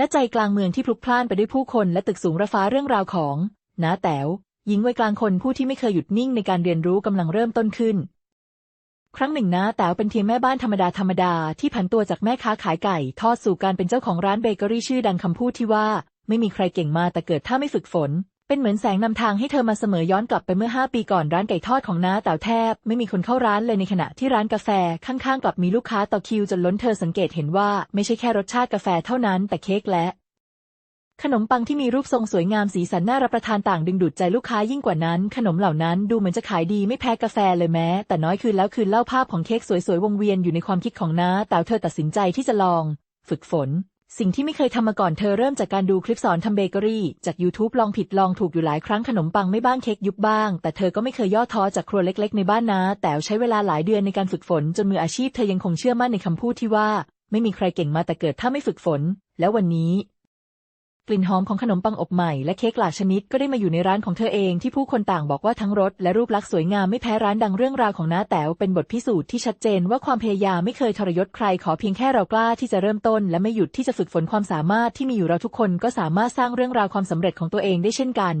ณใจกลางเมืองที่พลุกพล่านไปด้วยผู้คนและตึกสูงระฟ้าเรื่องราวของน้าแต๋วหญิงวัยกลางคนผู้ที่ไม่เคยหยุดนิ่งในการเรียนรู้กำลังเริ่มต้นขึ้น ครั้งหนึ่งน้าแต๋วเป็นเพียงแม่บ้านธรรมดาธรรมดาที่ผันตัวจากแม่ค้าขายไก่ ทอดสู่การเป็นเจ้าของร้านเบเกอรี่ชื่อดังคำพูดที่ว่า ไม่มีใครเก่งมาแต่เกิดถ้าไม่ฝึกฝน เป็นเหมือนแสงนำทางให้เธอมาเสมอย้อนกลับไปเมื่อ 5 ปีก่อนร้านไก่ทอดของน้าแต๋วแทบ ไม่มีคนเข้าร้านเลยในขณะที่ร้านกาแฟข้างๆกลับมีลูกค้าต่อคิวจนล้นเธอสังเกตเห็นว่าไม่ใช่แค่รสชาติกาแฟเท่านั้นแต่เค้กและขนมปังที่มีรูปทรงสวยงามสีสันน่ารับประทานต่างดึงดูดใจลูกค้ายิ่งกว่านั้น ขนมเหล่านั้นดูเหมือนจะขายดีไม่แพ้กาแฟเลยแม้ แต่น้อยคืนแล้วคืนเล่าภาพของเค้กสวยๆวงเวียนอยู่ในความคิดของน้าแต่เธอตัดสินใจที่จะลอง ฝึกฝน สิ่งที่ไม่เคยทำมาก่อนเธอเริ่มจากการดูคลิปสอนทำเบเกอรี่ จาก YouTube ลองผิดลองถูกอยู่หลายครั้งขนมปังไม่บ้างเค้กยุบบ้าง แต่เธอก็ไม่เคยย่อท้อจากครัวเล็กๆ ในบ้านนะ แต่ใช้เวลาหลายเดือนในการฝึกฝน จนมืออาชีพเธอยังคงเชื่อมั่นในคำพูดที่ว่า ไม่มีใครเก่งมาแต่เกิดถ้าไม่ฝึกฝน แล้ววันนี้ กลิ่นหอมของขนมปังอบใหม่และเค้กหลากชนิดก็ได้มาอยู่ในร้านของเธอเองที่ผู้คนต่างบอกว่าทั้งรสและรูปลักษณ์สวยงามไม่แพ้ร้านดังเรื่องราวของน้าแต๋วเป็นบทพิสูจน์ที่ชัดเจนว่าความพยายามไม่เคยทรยศใครขอเพียงแค่เรากล้าที่จะเริ่มต้น และไม่หยุดที่จะฝึกฝนความสามารถที่มีอยู่เราทุกคนก็สามารถสร้างเรื่องราวความสำเร็จของตัวเองได้เช่นกัน